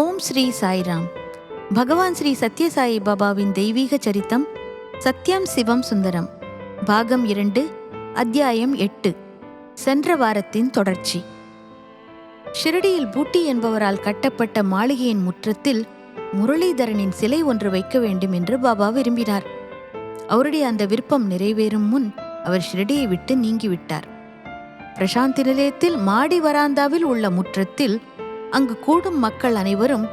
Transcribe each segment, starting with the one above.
ஓம் ஸ்ரீ சாய்ராம். பகவான் ஸ்ரீ சத்யசாயி பாபாவின் தெய்வீக சரித்தம் சத்யம் சிவம் சுந்தரம் பாகம் இரண்டு அத்தியாயம் எட்டு சென்ற வாரத்தின் தொடர்ச்சி. ஷிரடியில் பூட்டி என்பவரால் கட்டப்பட்ட மாளிகையின் முற்றத்தில் முரளிதரனின் சிலை ஒன்று வைக்க வேண்டும் என்று பாபா விரும்பினார். அவருடைய அந்த விருப்பம் நிறைவேறும் முன் அவர் ஷிரடியை விட்டு நீங்கிவிட்டார். பிரசாந்தி நிலையத்தில் மாடி வராந்தாவில் உள்ள முற்றத்தில் அங்கு கூடும் மக்கள் அனைவரும்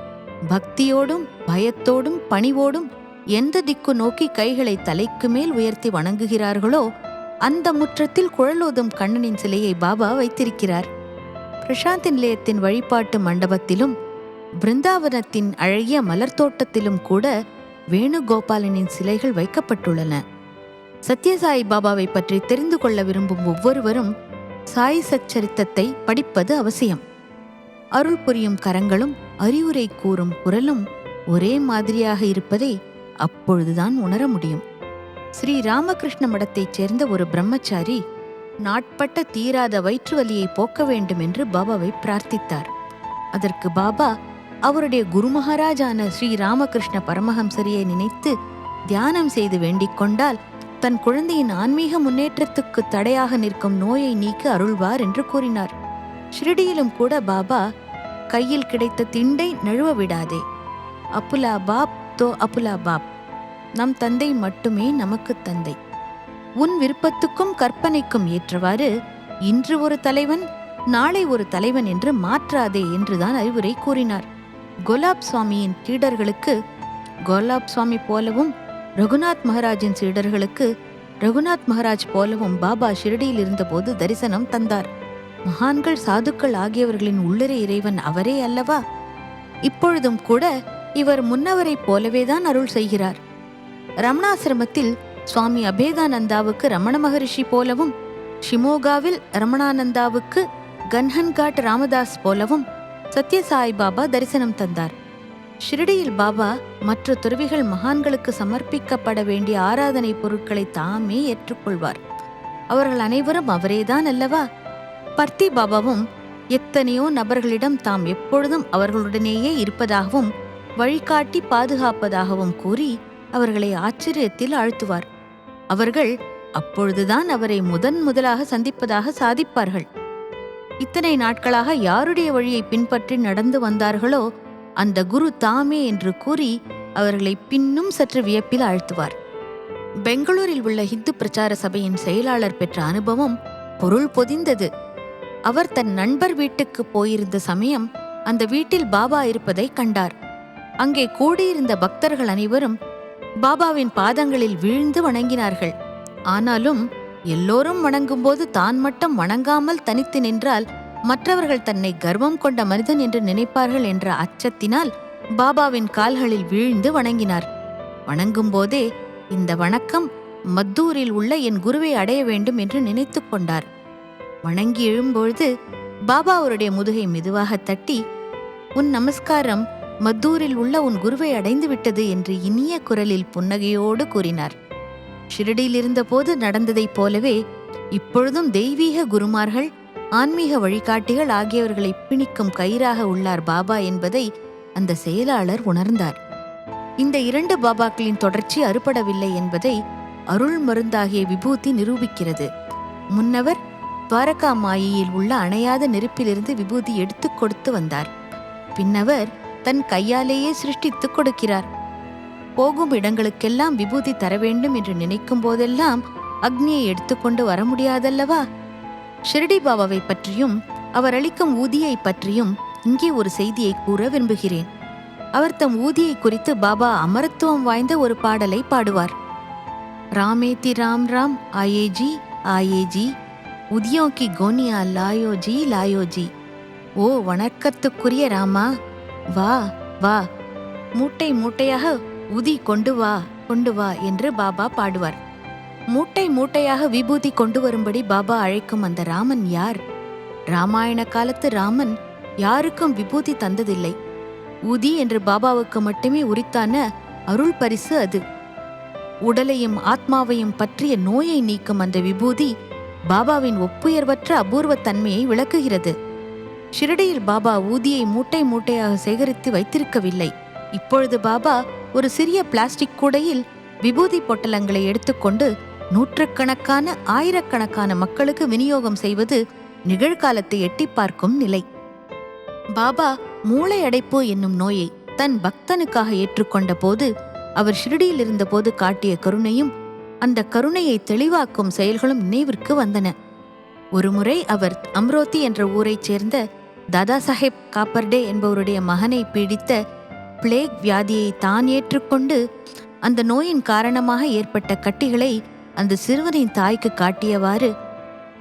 பக்தியோடும் பயத்தோடும் பணிவோடும் எந்த திக்கு நோக்கி கைகளை தலைக்கு மேல் உயர்த்தி வணங்குகிறார்களோ அந்த முற்றத்தில் குழலோதும் கண்ணனின் சிலையை பாபா வைத்திருக்கிறார். பிரசாந்த் நிலையத்தின் வழிபாட்டு மண்டபத்திலும் பிருந்தாவனத்தின் அழகிய மலர் தோட்டத்திலும் கூட வேணுகோபாலனின் சிலைகள் வைக்கப்பட்டுள்ளன. சத்யசாயி பாபாவை பற்றி தெரிந்து கொள்ள விரும்பும் ஒவ்வொருவரும் சாய் சச்சரித்தத்தை படிப்பது அவசியம். அருள் புரியும் கரங்களும் அறிவுரை கூறும் குரலும் ஒரே மாதிரியாக இருப்பதை அப்பொழுதுதான் உணர முடியும். ஸ்ரீ ராமகிருஷ்ண மடத்தைச் சேர்ந்த ஒரு பிரம்மச்சாரி நாட்பட்ட தீராத வயிற்று வலியை போக்க வேண்டும் என்று பாபாவை பிரார்த்தித்தார். அதற்கு பாபா அவருடைய குருமகாராஜான ஸ்ரீ ராமகிருஷ்ண பரமஹம்சரியை நினைத்து தியானம் செய்து வேண்டிக் கொண்டால் தன் குழந்தையின் ஆன்மீக முன்னேற்றத்துக்கு தடையாக நிற்கும் நோயை நீக்க அருள்வார் என்று கூறினார். ஷிரடியிலும் கூட பாபா கையில் கிடைத்த திண்டை நழுவ விடாதே. அப்புலா பாப் தோ அப்புலா பாப். நம் தந்தை மட்டுமே நமக்கு தந்தை. உன் விருப்பத்துக்கும் கற்பனைக்கும் ஏற்றவாறு இன்று ஒரு தலைவன் நாளை ஒரு தலைவன் என்று மாற்றாதே என்றுதான் அறிவுரை கூறினார். கோலாப் சுவாமியின் கீடர்களுக்கு கோலாப் சுவாமி போலவும் ரகுநாத் மகராஜின் சீடர்களுக்கு ரகுநாத் மகராஜ் போலவும் பாபா ஷிரடியில் இருந்தபோது தரிசனம் தந்தார். மகான்கள் சாதுக்கள் ஆகியவர்களின் உள்ளிறை இறைவன் அவரே அல்லவா? இப்பொழுதும் கூட இவர் முன்னவரைப் போலவேதான் அருள் செய்கிறார். ரமணாசிரமத்தில் சுவாமி அபேதானந்தாவுக்கு ரமண மகரிஷி போலவும் ஷிமோகாவில் ரமணானந்தாவுக்கு கன்ஹன்காட் ராமதாஸ் போலவும் சத்யசாய் பாபா தரிசனம் தந்தார். ஷிரடியில் பாபா மற்ற துறவிகள் மகான்களுக்கு சமர்ப்பிக்கப்பட வேண்டிய ஆராதனை பொருட்களை தாமே ஏற்றுக்கொள்வார். அவர்கள் அனைவரும் அவரேதான் அல்லவா? பர்த்தி பாபாவும் எத்தனையோ நபர்களிடம் தாம் எப்பொழுதும் அவர்களுடனேயே இருப்பதாகவும் வழிகாட்டி பாதுகாப்பதாகவும் கூறி அவர்களை ஆச்சரியத்தில் ஆழ்த்துவார். அவர்கள் அப்பொழுதுதான் அவரை முதன் முதலாக சந்திப்பதாக சாதிப்பார்கள். இத்தனை நாட்களாக யாருடைய வழியை பின்பற்றி நடந்து வந்தார்களோ அந்த குரு தாமே என்று கூறி அவர்களை பின்னும் சற்று வியப்பில் ஆழ்த்துவார். பெங்களூரில் உள்ள ஹிந்து பிரச்சார சபையின் செயலாளர் பெற்ற அனுபவம் பொருள் பொதிந்தது. அவர் தன் நண்பர் வீட்டுக்கு போயிருந்த சமயம் அந்த வீட்டில் பாபா இருப்பதை கண்டார். அங்கே கூடியிருந்த பக்தர்கள் அனைவரும் பாபாவின் பாதங்களில் வீழ்ந்து வணங்கினார்கள். ஆனாலும் எல்லோரும் வணங்கும்போது தான் மட்டும் வணங்காமல் தனித்து நின்றால் மற்றவர்கள் தன்னை கர்வம் கொண்ட மனிதன் என்று நினைப்பார்கள் என்ற அச்சத்தினால் பாபாவின் கால்களில் வீழ்ந்து வணங்கினார். வணங்கும்போதே இந்த வணக்கம் மத்தூரில் உள்ள என் குருவை அடைய வேண்டும் என்று நினைத்துக் கொண்டார். வணங்கி எழும்பொழுது பாபா அவருடைய முதுகை மெதுவாக தட்டி உன் நமஸ்காரம் மத்தூரில் உள்ள உன் குருவை அடைந்து விட்டது என்று இனிய குரலில் புன்னகையோடு கூறினார். ஷிரடியில் இருந்தபோது நடந்ததைப் போலவே இப்பொழுதும் தெய்வீக குருமார்கள் ஆன்மீக வழிகாட்டிகள் ஆகியவர்களை பிணிக்கும் கயிறாக உள்ளார் பாபா என்பதை அந்த செயலாளர் உணர்ந்தார். இந்த இரண்டு பாபாக்களின் தொடர்ச்சி அறுபடவில்லை என்பதை அருள் மருந்தாகிய விபூதி நிரூபிக்கிறது. முன்னவர் துவாரகா மாயையில் உள்ள அணையாத நெருப்பிலிருந்து விபூதி எடுத்துக் கொடுத்து வந்தார். பின்னவர் தன் கையாலேயே சிருஷ்டித்துக் கொடுக்கிறார். போகும் இடங்களுக்கெல்லாம் விபூதி தர வேண்டும் என்று நினைக்கும் போதெல்லாம் அக்னியை எடுத்துக்கொண்டு வர முடியாதல்லவா? ஷிரடி பாபாவை பற்றியும் அவர் அளிக்கும் ஊதியை பற்றியும் இங்கே ஒரு செய்தியை கூற விரும்புகிறேன். அவர் தம் ஊதியை குறித்து பாபா அமரத்துவம் வாய்ந்த ஒரு பாடலை பாடுவார். ராமேதி ராம் ராம் ஆயேஜி ஆயேஜி உதியோ கி கோனியா லாயோஜி லாயோஜி ஓ வணக்கத்துக்குரிய ராமா. வா வா. மூட்டை மூட்டையாக உதி கொண்டு வா கொண்டு வா என்று பாபா பாடுவார். மூட்டை மூட்டையாக விபூதி கொண்டு வரும்படி பாபா அழைக்கும் அந்த ராமன் யார்? ராமாயண காலத்து ராமன் யாருக்கும் விபூதி தந்ததில்லை. உதி என்று பாபாவுக்கு மட்டுமே உரித்தான அருள் பரிசு அது. உடலையும் ஆத்மாவையும் பற்றிய நோயை நீக்கும் அந்த விபூதி பாபாவின் ஒப்புயர்வற்ற அபூர்வ தன்மையை விளக்குகிறது. ஷிரடியில் பாபா ஊதியை மூட்டை மூட்டையாக சேகரித்து வைத்திருக்கவில்லை. இப்பொழுது பாபா ஒரு சிறிய பிளாஸ்டிக் கூடையில் விபூதி பொட்டலங்களை எடுத்துக்கொண்டு நூற்றுக்கணக்கான ஆயிரக்கணக்கான மக்களுக்கு விநியோகம் செய்வது நிகழ்காலத்தை எட்டி பார்க்கும் நிலை. பாபா மூளை அடைப்பு என்னும் நோயை தன் பக்தனுக்காக ஏற்றுக்கொண்ட போது அவர் ஷிரடியில் இருந்தபோது காட்டிய கருணையும் அந்த கருணையை தெளிவாக்கும் செயல்களும் நினைவிற்கு வந்தன. ஒருமுறை அவர் அம்ரோத்தி என்ற ஊரைச் சேர்ந்த தாதா சாஹேப் காப்பர்டே என்பவருடைய மகனை பீடித்த பிளேக் வியாதியை தான் ஏற்றுக்கொண்டு அந்த நோயின் காரணமாக ஏற்பட்ட கட்டிகளை அந்த சிறுவனின் தாய்க்கு காட்டியவாறு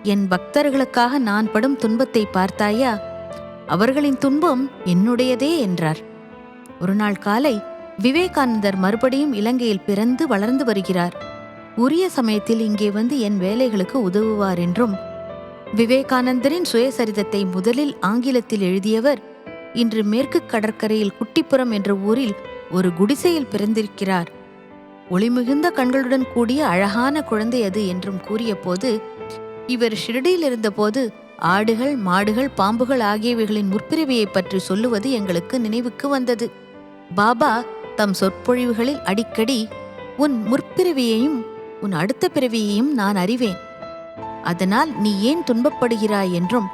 என் பக்தர்களுக்காக நான் படும் துன்பத்தை பார்த்தாயா? அவர்களின் துன்பம் என்னுடையதே என்றார். ஒரு நாள் காலை விவேகானந்தர் மறுபடியும் இலங்கையில் பிறந்து வளர்ந்து வருகிறார். உரிய சமயத்தில் இங்கே வந்து என் வேலைகளுக்கு உதவுவார் என்றும் விவேகானந்தரின் சுயசரிதத்தை முதலில் ஆங்கிலத்தில் எழுதியவர் இன்று மேற்கு கடற்கரையில் குட்டிப்புறம் என்ற ஊரில் ஒரு குடிசையில் பிறந்திருக்கிறார். ஒளிமிகுந்த கண்களுடன் கூடிய அழகான குழந்தை அது என்றும் கூறியபோது இவர் ஷிரடியில் இருந்தபோது ஆடுகள் மாடுகள் பாம்புகள் ஆகியவைகளின் முற்பிறவியை பற்றி சொல்லுவது எங்களுக்கு நினைவுக்கு வந்தது. பாபா தம் சொற்பொழிவுகளில் அடிக்கடி உன் முற்பிறவியையும் உன் அடுத்த பிறவியையும் நான் அறிவேன். அதனால் நீ ஏன் துன்பப்படுகிறாய் என்றும்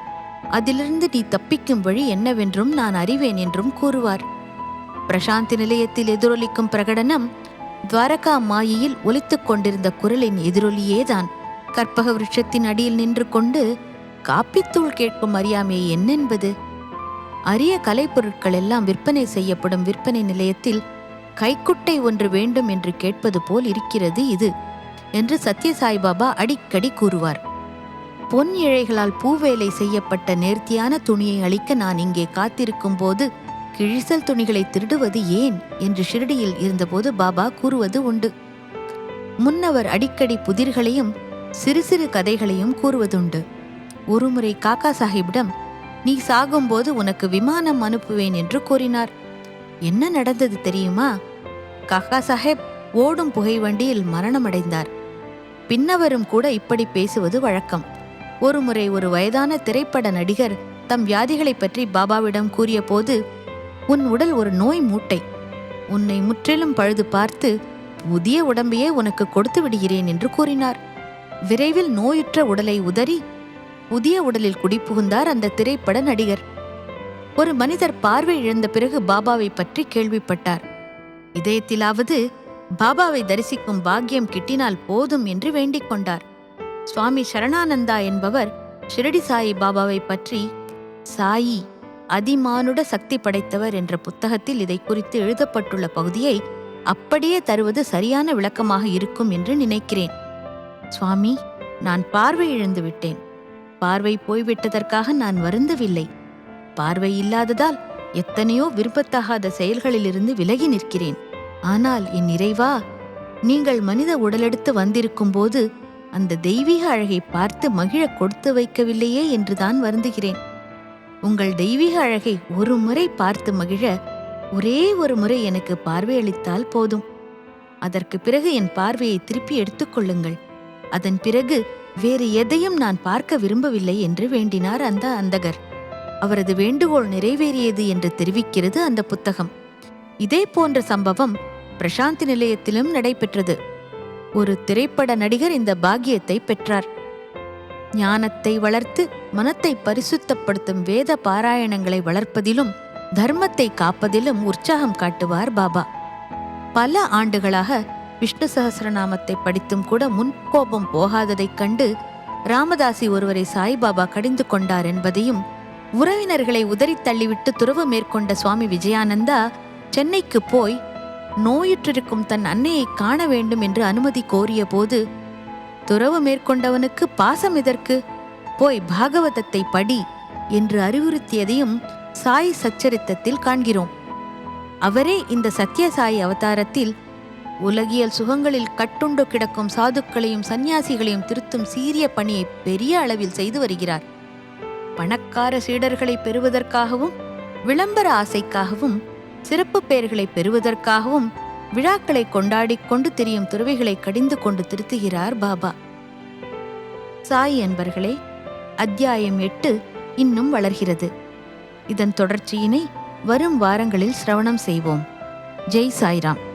அதிலிருந்து நீ தப்பிக்கும் வழி என்னவென்றும் நான் அறிவேன் என்றும் கூறுவார். பிரசாந்தி நிலையத்தில் எதிரொலிக்கும் பிரகடனம் துவாரகா மாயையில் ஒலித்துக் கொண்டிருந்த குரலின் எதிரொலியேதான். கற்பக விருட்சத்தின் அடியில் நின்று கொண்டு காப்பித்தூள் கேட்கும் அறியாமை என்னென்பது? அரிய கலைப்பொருட்கள் எல்லாம் விற்பனை செய்யப்படும் விற்பனை நிலையத்தில் கைக்குட்டை ஒன்று வேண்டும் என்று கேட்பது போல் இருக்கிறது இது. என்று சத்யசாய் பாபா அடிக்கடி கூறுவார். பொன் இழைகளால் பூவேலை செய்யப்பட்ட நேர்த்தியான துணியை அளிக்க நான் இங்கே காத்திருக்கும் போது கிழிசல் துணிகளை திருடுவது ஏன்? என்று ஷிரடியில் இருந்தபோது பாபா கூறுவது உண்டு. முன்னவர் அடிக்கடி புதிர்களையும் சிறு சிறு கதைகளையும் கூறுவதுண்டு. ஒருமுறை காக்கா சாஹிப்பிடம் நீ சாகும்போது உனக்கு விமானம் அனுப்புவேன் என்று கூறினார். என்ன நடந்தது தெரியுமா? காக்கா சாஹேப் ஓடும் புகை வண்டியில் மரணமடைந்தார். பின்னவரும் கூட இப்படி பேசுவது வழக்கம். ஒருமுறை ஒரு வயதான திரைப்பட நடிகர் தம் வியாதிகளைப் பற்றி பாபாவிடம் கூறியபோது உன் உடல் ஒரு நோய் மூட்டை. உன்னை முற்றிலும் பழுது பார்த்து புதிய உடம்பையே உனக்கு கொடுத்து விடுகிறேன் என்று கூறினார். விரைவில் நோயுற்ற உடலை உதறி புதிய உடலில் குடிபுகுந்தார் அந்த திரைப்பட நடிகர். ஒரு மனிதர் பார்வை இழந்த பிறகு பாபாவை பற்றி கேள்விப்பட்டார். இதயத்திலாவது பாபாவை தரிசிக்கும் பாக்கியம் கிட்டினால் போதும் என்று வேண்டிக் கொண்டார். சுவாமி சரணானந்தா என்பவர் ஷிரடி சாயி பாபாவை பற்றி சாயி அதிமானுட சக்தி படைத்தவர் என்ற புத்தகத்தில் இதை குறித்து எழுதப்பட்டுள்ள பகுதியை அப்படியே தருவது சரியான விளக்கமாக இருக்கும் என்று நினைக்கிறேன். சுவாமி நான் பார்வை இழந்து விட்டேன். பார்வை போய்விட்டதற்காக நான் வருந்தவில்லை. பார்வை இல்லாததால் எத்தனையோ விருப்பத்தகாத செயல்களிலிருந்து விலகி நிற்கிறேன். ஆனால் என் இறைவா நீங்கள் மனித உடலெடுத்து வந்திருக்கும் போது அந்த தெய்வீக அழகை பார்த்து மகிழ கொடுத்து வைக்கவில்லையே என்றுதான் வருந்துகிறேன். உங்கள் தெய்வீக அழகை ஒரு முறை பார்த்து மகிழ ஒரே ஒரு முறை எனக்கு பார்வையளித்தால் போதும். அதற்கு பிறகு என் பார்வையை திருப்பி எடுத்துக்கொள்ளுங்கள் அதன் பிறகு வேறு எதையும் நான் பார்க்க விரும்பவில்லை என்று வேண்டினார் அந்த அந்தகர். அவரது வேண்டுகோள் நிறைவேறியது என்று தெரிவிக்கிறது அந்த புத்தகம். இதே போன்ற சம்பவம் பிரசாந்தி நிலையத்திலும் நடைபெற்றது. ஒரு திரைப்பட நடிகர் இந்த பாக்கியத்தை பெற்றார். ஞானத்தை வளர்த்து மனத்தை பரிசுத்தப்படுத்தும் வேத பாராயணங்களை வளர்ப்பதிலும் தர்மத்தை காப்பதிலும் உற்சாகம் காட்டுவார் பாபா. பல ஆண்டுகளாக விஷ்ணு சகசரநாமத்தை படித்தும் கூட முன்கோபம் போகாததைக் கண்டு ராமதாசி ஒருவரை சாய்பாபா கடிந்து கொண்டார் என்பதையும் உறவினர்களை உதறித் தள்ளிவிட்டு துறவு மேற்கொண்ட சுவாமி விஜயானந்தா சென்னைக்கு போய் நோயுற்றிருக்கும் தன் அன்னையை காண வேண்டும் என்று அனுமதி கோரிய போது துறவு மேற்கொண்டவனுக்கு பாசம் எதற்கு? போய் பாகவதத்தை படி என்று அறிவுறுத்தியதையும் சாய் சச்சரித்தத்தில் காண்கிறோம். அவரே இந்த சத்யசாயி அவதாரத்தில் உலகியல் சுகங்களில் கட்டுண்டு கிடக்கும் சாதுக்களையும் சந்நியாசிகளையும் திருத்தும் சீரிய பணியை பெரிய அளவில் செய்து வருகிறார். பணக்கார சீடர்களை பெறுவதற்காகவும் விளம்பர ஆசைக்காகவும் சிறப்பு பெயர்களை பெறுவதற்காகவும் விழாக்களை கொண்டாடிக் கொண்டு திரியும் துறவிகளை கடிந்து கொண்டு திருத்துகிறார் பாபா. சாய் என்பர்களே அத்தியாயம் எட்டு இன்னும் வளர்கிறது. இதன் தொடர்ச்சியினை வரும் வாரங்களில் சிரவணம் செய்வோம். ஜெய் சாய்ராம்.